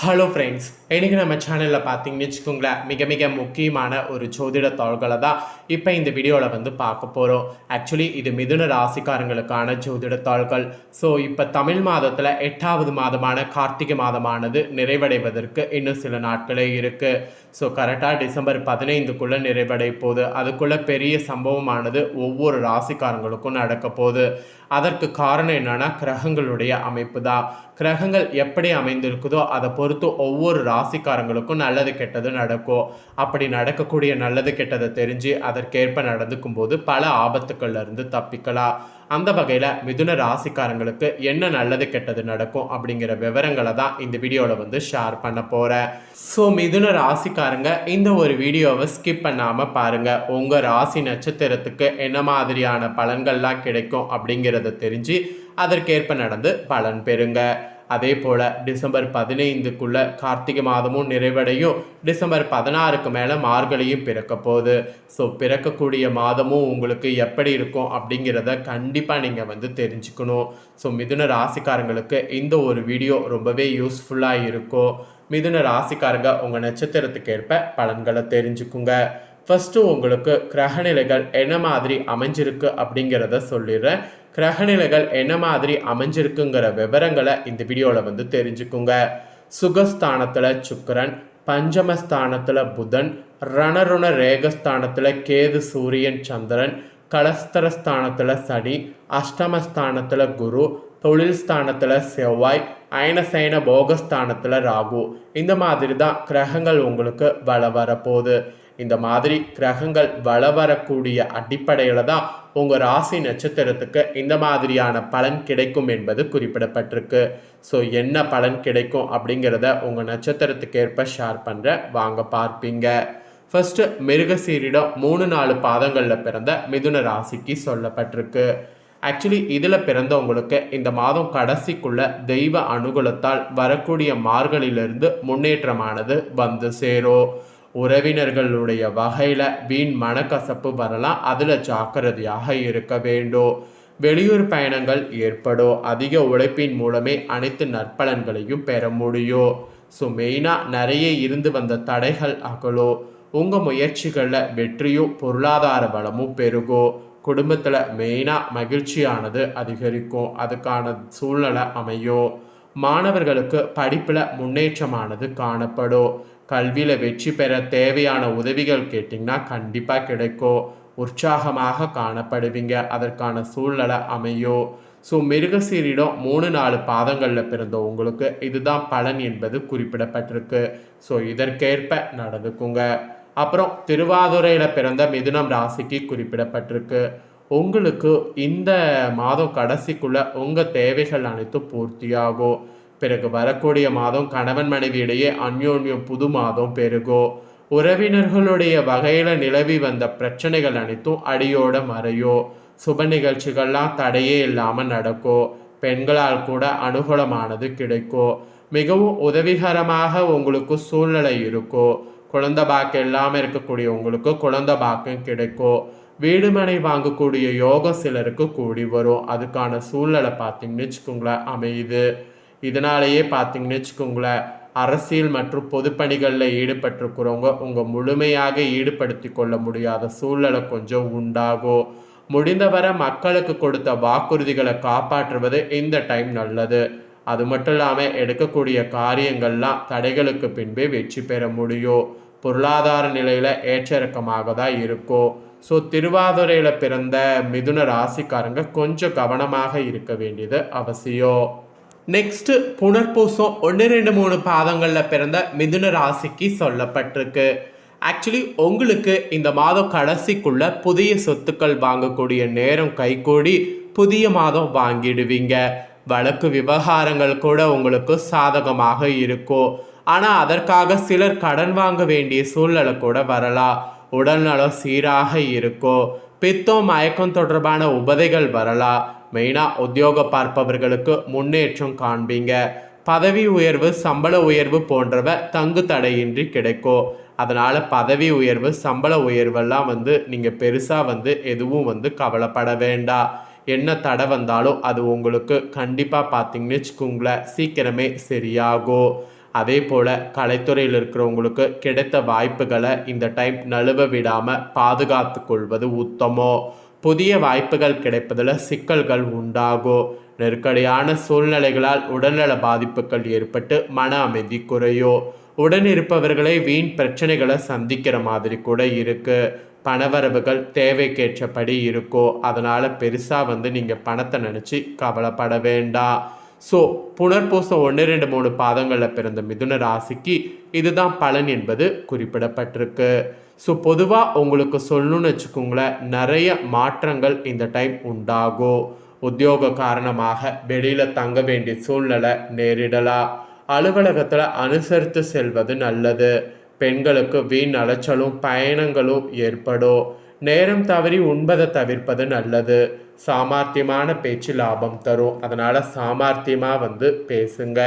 Hello friends இன்றைக்கி நம்ம சேனலில் பார்த்தீங்கன்னு வச்சுக்கோங்களேன் மிக மிக முக்கியமான ஒரு ஜோதிட தாள்களை தான் இப்போ இந்த வீடியோவில் வந்து பார்க்க போகிறோம் ஆக்சுவலி இது மிதுன ராசிக்காரங்களுக்கான ஜோதிட தாள்கள். ஸோ இப்போ தமிழ் மாதத்தில் எட்டாவது மாதமான கார்த்திகை மாதமானது நிறைவடைவதற்கு இன்னும் சில நாட்களே இருக்குது ஸோ கரெக்டாக டிசம்பர் பதினைந்துக்குள்ளே நிறைவடை போகுது. அதுக்குள்ளே பெரிய சம்பவமானது ஒவ்வொரு ராசிக்காரங்களுக்கும் நடக்க போகுது. அதற்கு காரணம் என்னென்னா கிரகங்களுடைய அமைப்பு தான். கிரகங்கள் எப்படி அமைந்திருக்குதோ அதை பொறுத்து ஒவ்வொரு ராசிக்காரங்களுக்கும் நல்லது கெட்டது நடக்கும் அப்படி நடக்கக்கூடிய நல்லது கெட்டதை தெரிஞ்சு அதற்கேற்ப நடந்துக்கும் போது பல ஆபத்துக்கள்ல இருந்து தப்பிக்கலாம். அந்த வகையில் மிதுன ராசிக்காரங்களுக்கு என்ன நல்லது கெட்டது நடக்கும் அப்படிங்கிற விவரங்களை தான் இந்த வீடியோவில் வந்து ஷேர் பண்ண போகிறேன் ஸோ மிதுன ராசிக்காரங்க இந்த ஒரு வீடியோவை ஸ்கிப் பண்ணாமல் பாருங்கள் உங்கள் ராசி நட்சத்திரத்துக்கு என்ன மாதிரியான பலன்கள்லாம் கிடைக்கும் அப்படிங்கிறத தெரிஞ்சு அதற்கேற்ப நடந்து பலன் பெறுங்க. அதே போல் டிசம்பர் பதினைந்துக்குள்ள கார்த்திகை மாதமும் நிறைவடையும். டிசம்பர் பதினாறுக்கு மேலே மார்கழியும் பிறக்க போகுது. ஸோ பிறக்கக்கூடிய மாதமும் உங்களுக்கு எப்படி இருக்கும் அப்படிங்கிறத கண்டிப்பாக நீங்கள் வந்து தெரிஞ்சுக்கணும். ஸோ மிதுன ராசிக்காரங்களுக்கு இந்த ஒரு வீடியோ ரொம்பவே யூஸ்ஃபுல்லாக இருக்கும். மிதுன ராசிக்காரங்க உங்கள் நட்சத்திரத்துக்கு ஏற்ப பலன்களை தெரிஞ்சுக்குங்க. ஃபஸ்ட்டு உங்களுக்கு கிரகநிலைகள் என்ன மாதிரி அமைஞ்சிருக்கு அப்படிங்கிறத சொல்லிடுறேன். கிரகநிலைகள் என்ன மாதிரி அமைஞ்சிருக்குங்கிற விவரங்களை இந்த வீடியோவில் வந்து தெரிஞ்சுக்குங்க. சுகஸ்தானத்தில் சுக்கரன் பஞ்சமஸ்தானத்தில் புதன் ரணருண ரேகஸ்தானத்தில் கேது சூரியன் சந்திரன் கலஸ்தரஸ்தானத்தில் சனி அஷ்டமஸ்தானத்தில் குரு தொழில் ஸ்தானத்தில் செவ்வாய் அயனசைன போகஸ்தானத்தில் ராகு. இந்த மாதிரி தான் கிரகங்கள் உங்களுக்கு வள வரப்போகுது. இந்த மாதிரி கிரகங்கள் வள வரக்கூடிய அடிப்படையில் தான் உங்கள் ராசி நட்சத்திரத்துக்கு இந்த மாதிரியான பலன் கிடைக்கும் என்பது குறிப்பிடப்பட்டிருக்கு. ஸோ என்ன பலன் கிடைக்கும் அப்படிங்கிறத உங்கள் நட்சத்திரத்துக்கு ஏற்ப ஷேர் பண்ணுற வாங்க பார்ப்பீங்க. ஃபர்ஸ்ட் மிருகசீரிடம் மூணு நாலு பாதங்களில் பிறந்த மிதுன ராசிக்கு சொல்லப்பட்டிருக்கு. ஆக்சுவலி இதில் பிறந்தவங்களுக்கு இந்த மாதம் கடைசிக்குள்ள தெய்வ அனுகூலத்தால் வரக்கூடிய மார்களிலிருந்து முன்னேற்றமானது வந்து சேரும். உறவினர்களுடைய வகையில் வீண் மனக்கசப்பு வரலாம். அதில் ஜாக்கிரதையாக இருக்க வேண்டும். வெளியூர் பயணங்கள் ஏற்படும். அதிக உழைப்பின் மூலமே அனைத்து நற்பலன்களையும் பெற முடியும். ஸோ மெயினாக நிறைய இருந்து வந்த தடைகள் அகலும் உங்கள் முயற்சிகளில் வெற்றியும் பொருளாதார பலமும் பெருகும். குடும்பத்தில் மெயினாக மகிழ்ச்சியானது அதிகரிக்கும். அதுக்கான சூழ்நிலை அமையும். மாணவர்களுக்கு படிப்பில் முன்னேற்றமானது காணப்படும். கல்வியில் வெற்றி பெற தேவையான உதவிகள் கேட்டிங்கன்னா கண்டிப்பாக கிடைக்கும் உற்சாகமாக காணப்படுவீங்க. அதற்கான சூழ்நிலை அமையும் ஸோ மிருகசீரிடம் மூணு நாலு பாதங்களில் பிறந்த உங்களுக்கு இதுதான் பலன் என்பது குறிப்பிடப்பட்டிருக்கு. ஸோ இதற்கேற்ப நடந்துக்குங்க. அப்புறம் திருவாதுரையில் பிறந்த மிதுனம் ராசிக்கு குறிப்பிடப்பட்டிருக்கு. உங்களுக்கு இந்த மாதம் கடைசிக்குள்ள உங்கள் தேவைகள் அனைத்தும் பூர்த்தியாகும். பிறகு வரக்கூடிய மாதம் கணவன் மனைவியிடையே அந்யோன்யம் புது மாதம் பெருகும் உறவினர்களுடைய வகையில் நிலவி வந்த பிரச்சனைகள் அனைத்தும் அடியோட மறையோ. சுப நிகழ்ச்சிகள்லாம் தடையே இல்லாமல் நடக்கும் பெண்களால் கூட அனுகூலமானது கிடைக்கும் மிகவும் உதவிகரமாக உங்களுக்கு சூழ்நிலை இருக்கும் குழந்த பாக்கு இல்லாமல் இருக்கக்கூடிய உங்களுக்கு குழந்த பாக்கம் கிடைக்கும் வீடுமனை வாங்கக்கூடிய யோகம் சிலருக்கு கூடி வரும். அதுக்கான சூழ்நிலை பார்த்தீங்கன்னு வச்சுக்கோங்களேன் அமையுது. இதனாலேயே பார்த்தீங்கன்னு வச்சுக்கோங்களேன் அரசியல் மற்றும் பொதுப்பணிகளில் ஈடுபட்டிருக்கிறவங்க உங்கள் முழுமையாக ஈடுபடுத்தி கொள்ள முடியாத சூழ்நிலை கொஞ்சம் உண்டாகும். முடிந்தவரை மக்களுக்கு கொடுத்த வாக்குறுதிகளை காப்பாற்றுவது இந்த டைம் நல்லது. அது மட்டும் இல்லாமல் எடுக்கக்கூடிய காரியங்கள்லாம் தடைகளுக்கு பின்பே வெற்றி பெற முடியும். பொருளாதார நிலையில் ஏற்றிறக்கமாக தான் இருக்கும். ஸோ திருவாதுரையில் பிறந்த மிதுன ராசிக்காரங்க கொஞ்சம் கவனமாக இருக்க வேண்டியது அவசியம். நெக்ஸ்ட் புனர்பூசம் ஒன்று ரெண்டு மூணு பாதங்களில் பிறந்த மிதுன ராசிக்கு சொல்லப்பட்டிருக்கு. ஆக்சுவலி உங்களுக்கு இந்த மாதம் கடைசிக்குள்ள புதிய சொத்துக்கள் வாங்கக்கூடிய நேரம் கைகூடி புதிய மாதம் வாங்கிடுவீங்க. வழக்கு விவகாரங்கள் கூட உங்களுக்கு சாதகமாக இருக்கும். ஆனால் அதற்காக சிலர் கடன் வாங்க வேண்டிய சூழ்நிலை கூட வரலாம். உடல்நலம் சீராக இருக்கும். பித்தம் மயக்கம் தொடர்பான உபதைகள் வரலாம் மெயினாக உத்தியோக பார்ப்பவர்களுக்கு முன்னேற்றம் காண்பீங்க. பதவி உயர்வு சம்பள உயர்வு போன்றவை தங்கு தடையின்றி கிடைக்கும் அதனால் பதவி உயர்வு சம்பள உயர்வெல்லாம் வந்து நீங்கள் பெருசாக வந்து எதுவும் வந்து கவலைப்பட வேண்டாம் என்ன தடை வந்தாலும் அது உங்களுக்கு கண்டிப்பாக பார்த்தீங்கன்னு வச்சுக்கோங்களேன். சீக்கிரமே சரியாகும் அதே போல் கலைத்துறையில் இருக்கிறவங்களுக்கு கிடைத்த வாய்ப்புகளை இந்த டைம் நழுவ விடாமல் பாதுகாத்து கொள்வது உத்தமோ? புதிய வாய்ப்புகள் கிடைப்பதில் சிக்கல்கள் உண்டாகும் நெருக்கடியான சூழ்நிலைகளால் உடல்நல பாதிப்புகள் ஏற்பட்டு மன அமைதி குறையும் உடன் இருப்பவர்களை வீண் பிரச்சனைகளை சந்திக்கிற மாதிரி கூட இருக்குது பணவரவுகள் தேவைக்கேற்றபடி இருக்கோ? அதனால் பெருசாக வந்து நீங்கள் பணத்தை நினச்சி கவலைப்பட வேண்டாம். ஸோ புனர்பூசம் ஒன்று ரெண்டு மூணு பாதங்களில் பிறந்த மிதுன ராசிக்கு இதுதான் பலன் என்பது குறிப்பிடப்பட்டிருக்கு. ஸோ பொதுவாக உங்களுக்கு சொல்லணும்னு வச்சுக்கோங்களேன் நிறைய மாற்றங்கள் இந்த டைம் உண்டாகும். உத்தியோக காரணமாக வெளியில் தங்க வேண்டிய சூழ்நிலை நேரிடலாம் அலுவலகத்தில் அனுசரித்து செல்வது நல்லது. பெண்களுக்கு வீண் அலைச்சலும் பயணங்களும் ஏற்படும். நேரம் தவறி உண்பதை தவிர்ப்பது நல்லது. சாமர்த்தியமான பேச்சு லாபம் தரும். அதனால் சாமர்த்தியமாக வந்து பேசுங்க.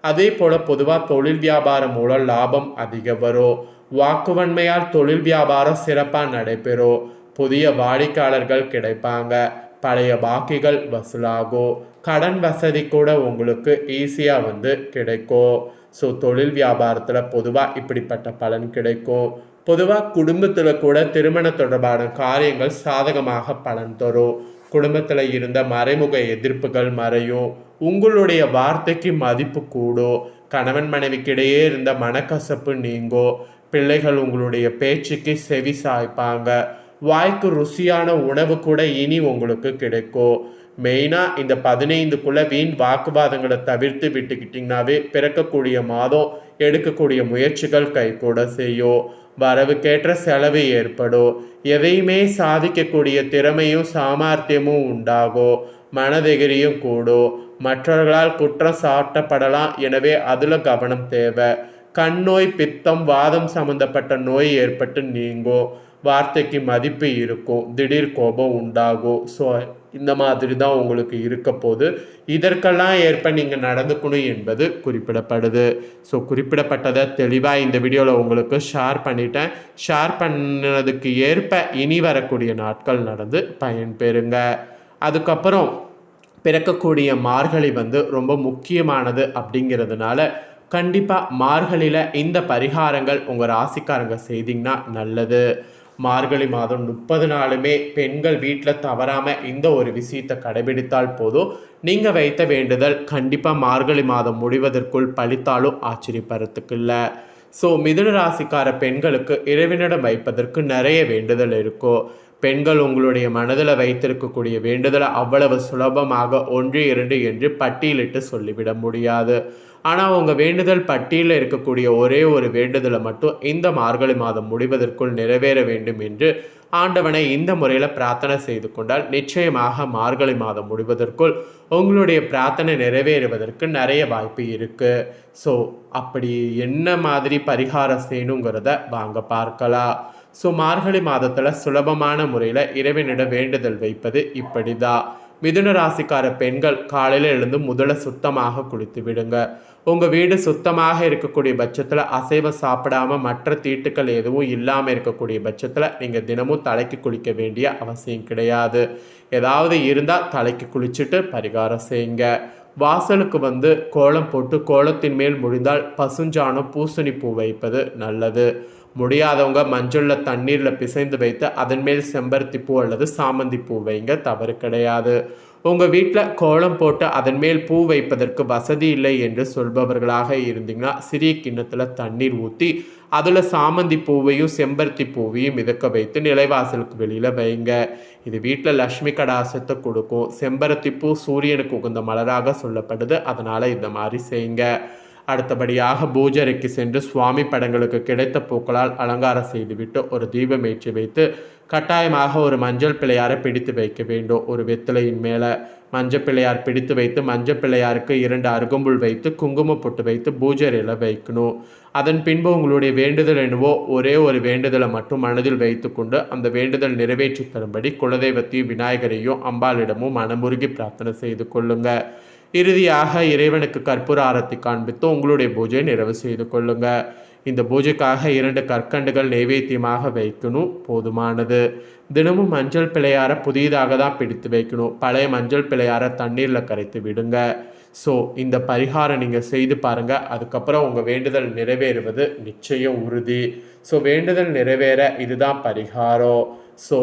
அதே போல் பொதுவாக தொழில் வியாபாரம் மூலம் லாபம் அதிகம் வரும். வாக்குவன்மையால் தொழில் வியாபாரம் சிறப்பாக நடைபெறும். புதிய வாடிக்கையாளர்கள் கிடைப்பாங்க. பழைய பாக்கிகள் வசூலாகும். கடன் வசதி கூட உங்களுக்கு ஈஸியாக வந்து கிடைக்கும். ஸோ தொழில் வியாபாரத்தில் பொதுவாக இப்படிப்பட்ட பலன் கிடைக்கும். பொதுவாக குடும்பத்தில் கூட திருமண தொடர்பான காரியங்கள் சாதகமாக பலன் தரும். குடும்பத்தில் இருந்த மறைமுக எதிர்ப்புகள் மறையும். உங்களுடைய வார்த்தைக்கு மதிப்பு கூடும். கணவன் மனைவிக்கிடையே இருந்த மனக்கசப்பு நீங்கும். பிள்ளைகள் உங்களுடைய பேச்சுக்கு செவி சாய்ப்பாங்க. வாய்க்கு ருசியான உணவு கூட இனி உங்களுக்கு கிடைக்கும். மெயினாக இந்த பதினைந்துக்குள்ளே வீண் வாக்குவாதங்களை தவிர்த்து விட்டுக்கிட்டிங்கனாவே பிறக்கக்கூடிய மாதம் எடுக்கக்கூடிய முயற்சிகள் கைகூட செய்யும். வரவுக்கேற்ற செலவு ஏற்படும். எதையுமே சாதிக்கக்கூடிய திறமையும் சாமர்த்தியமும் உண்டாகும். மனதெகிரியும் கூடும். மற்றவர்களால் குற்றம் சாட்டப்படலாம் எனவே அதில் கவனம் தேவை. கண் நோய் பித்தம் வாதம் சம்பந்தப்பட்ட நோய் ஏற்பட்டு நீங்கும். வார்த்தைக்கு மதிப்பு இருக்கும் திடீர் கோபம் உண்டாகும் ஸோ இந்த மாதிரி தான் உங்களுக்கு இருக்க போது இதற்கெல்லாம் ஏற்ப நீங்கள் நடந்துக்கணும் என்பது குறிப்பிடப்படுது. ஸோ குறிப்பிடப்பட்டதை தெளிவாக இந்த வீடியோவில் உங்களுக்கு ஷேர் பண்ணிட்டேன். ஷேர் பண்ணதுக்கு ஏற்ப இனி வரக்கூடிய நாட்கள் நடந்து பயன்பெறுங்க. அதுக்கப்புறம் பிறக்கக்கூடிய மார்கழி வந்து ரொம்ப முக்கியமானது அப்படிங்கிறதுனால கண்டிப்பாக மார்கழியில் இந்த பரிகாரங்கள் உங்கள் ராசிக்காரங்க செய்தீங்கன்னா நல்லது. மார்கழி மாதம் முப்பது நாளுமே பெண்கள் வீட்டில் தவறாமல் இந்த ஒரு விஷயத்தை கடைபிடித்தால் போதும். நீங்கள் வைத்த வேண்டுதல் கண்டிப்பாக மார்கழி மாதம் முடிவதற்குள் பழித்தாலும் ஆச்சரியப்படுறதுக்கு இல்லை. ஸோ மிதுன ராசிக்கார பெண்களுக்கு இறைவனிடம் வைப்பதற்கு நிறைய வேண்டுதல் இருக்கும் பெண்கள் உங்களுடைய மனதில் வைத்திருக்கக்கூடிய வேண்டுதலை அவ்வளவு சுலபமாக ஒன்று இரண்டு என்று பட்டியலிட்டு சொல்லிவிட முடியாது. ஆனால் உங்கள் வேண்டுதல் பட்டியலில் இருக்கக்கூடிய ஒரே ஒரு வேண்டுதலை மட்டும் இந்த மார்கழி மாதம் முடிவதற்குள் நிறைவேற வேண்டும் என்று ஆண்டவனை இந்த முறையில் பிரார்த்தனை செய்து கொண்டால் நிச்சயமாக மார்கழி மாதம் முடிவதற்குள் உங்களுடைய பிரார்த்தனை நிறைவேறுவதற்கு நிறைய வாய்ப்பு இருக்குது ஸோ அப்படி என்ன மாதிரி பரிகாரம் செய்யணுங்கிறத வாங்க பார்க்கலாம். ஸோ மார்கழி மாதத்தில் சுலபமான முறையில் இறைவனிடம் வேண்டுதல் வைப்பது இப்படி தான் மிதுன ராசிக்கார பெண்கள் காலையில் எழுந்து முதல்ல சுத்தமாக குளித்து விடுங்க. உங்கள் வீடு சுத்தமாக இருக்கக்கூடிய பட்சத்தில் அசைவம் சாப்பிடாம மற்ற தீட்டுக்கள் எதுவும் இல்லாமல் இருக்கக்கூடிய பட்சத்தில் நீங்கள் தினமும் தலைக்கு குளிக்க வேண்டிய அவசியம் கிடையாது. ஏதாவது இருந்தால் தலைக்கு குளிச்சுட்டு பரிகாரம் செய்யுங்க. வாசலுக்கு வந்து கோலம் போட்டு கோலத்தின் மேல் முடிந்தால் பசுஞ்சாணம் பூசணி பூ வைப்பது நல்லது. முடியாதவங்க மஞ்சளில் தண்ணீரில் பிசைந்து வைத்து அதன் மேல் செம்பருத்தி பூ அல்லது சாமந்தி பூ வைங்க தவறு கிடையாது. உங்கள் வீட்டில் கோலம் போட்டு அதன் மேல் பூ வைப்பதற்கு வசதி இல்லை என்று சொல்பவர்களாக இருந்தீங்கன்னா சிறிய கிண்ணத்தில் தண்ணீர் ஊற்றி அதில் சாமந்தி பூவையும் செம்பருத்தி பூவையும் மிதக்க வைத்து நிலைவாசலுக்கு வெளியில் வைங்க. இது வீட்டில் லக்ஷ்மி கடாசத்தை கொடுக்கும். செம்பருத்தி பூ சூரியனுக்கு உகந்த மலராக சொல்லப்படுது. அதனால் இந்த மாதிரி செய்யுங்க அடுத்தபடியாக பூஜரைக்கு சென்று சுவாமி படங்களுக்கு கிடைத்த பூக்களால் அலங்காரம் செய்துவிட்டு ஒரு தீபம் ஏற்றி வைத்து கட்டாயமாக ஒரு மஞ்சள் பிள்ளையாரை பிடித்து வைக்க வேண்டும். ஒரு வெத்தலையின் மேலே மஞ்சள் பிள்ளையார் பிடித்து வைத்து மஞ்சள் பிள்ளையாருக்கு இரண்டு அருகம்புல் வைத்து குங்குமம் பொட்டு வைத்து பூஜரையில் வைக்கணும். அதன் பின்பு உங்களுடைய வேண்டுதல் என்னவோ ஒரே ஒரு வேண்டுதலை மட்டும் மனதில் வைத்துக்கொண்டு அந்த வேண்டுதல் நிறைவேற்றி தரும்படி குலதெய்வத்தையும் விநாயகரையும் அம்பாளிடமும் மனமுருகி பிரார்த்தனை செய்து கொள்ளுங்கள் இறுதியாக இறைவனுக்கு கற்பூர ஆரத்தி காண்பித்து உங்களுடைய பூஜையை நிறைவு செய்து கொள்ளுங்க. இந்த பூஜைக்காக இரண்டு கற்கண்டுகள் நைவேத்தியமாக வைக்கணும். போதுமானது. தினமும் மஞ்சள் பிள்ளையார புதியதாக தான் பிடித்து வைக்கணும். பழைய மஞ்சள் பிள்ளையார தண்ணீரில் கரைத்து விடுங்க. ஸோ இந்த பரிகாரம் நீங்கள் செய்து பாருங்கள் அதுக்கப்புறம் உங்கள் வேண்டுதல் நிறைவேறுவது நிச்சயம் உறுதி. ஸோ வேண்டுதல் நிறைவேற இதுதான் பரிகாரம். ஸோ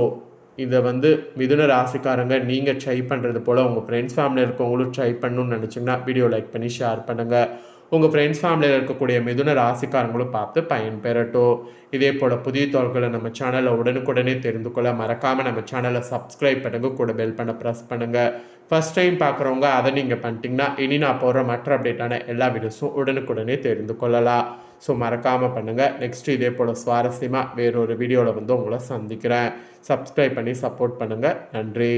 இதை வந்து மிதுன ராசிக்காரங்க நீங்கள் ட்ரை பண்ணுறது போல் உங்கள் ஃப்ரெண்ட்ஸ் ஃபேமிலியில் இருக்கவங்களும் ட்ரை பண்ணணும்னு நினச்சிங்கன்னா வீடியோ லைக் பண்ணி ஷேர் பண்ணுங்கள் உங்கள் ஃப்ரெண்ட்ஸ் ஃபேமிலியில் இருக்கக்கூடிய மிதுன ராசிக்காரங்களும் பார்த்து பயன்பெறட்டும். இதே போல் புதிய தோள்களை நம்ம சேனலை உடனுக்குடனே தெரிந்து கொள்ள மறக்காமல் நம்ம சேனலை சப்ஸ்கிரைப் பண்ணுங்க. கூட பெல் பண்ண ப்ரெஸ் பண்ணுங்கள் ஃபஸ்ட் டைம் பார்க்குறவங்க அதை நீங்கள் பண்ணிட்டீங்கன்னா இனி நான் போடுற மற்ற அப்டேட்டான எல்லா வீடியோஸும் உடனுக்குடனே தெரிந்து கொள்ளலாம். ஸோ மறக்காமல் பண்ணுங்கள் நெக்ஸ்ட் இதே போல் சுவாரஸ்யமாக வேறொரு வீடியோவில் வந்து உங்களை சந்திக்கிறேன். சப்ஸ்கிரைப் பண்ணி சப்போர்ட் பண்ணுங்கள் நன்றி.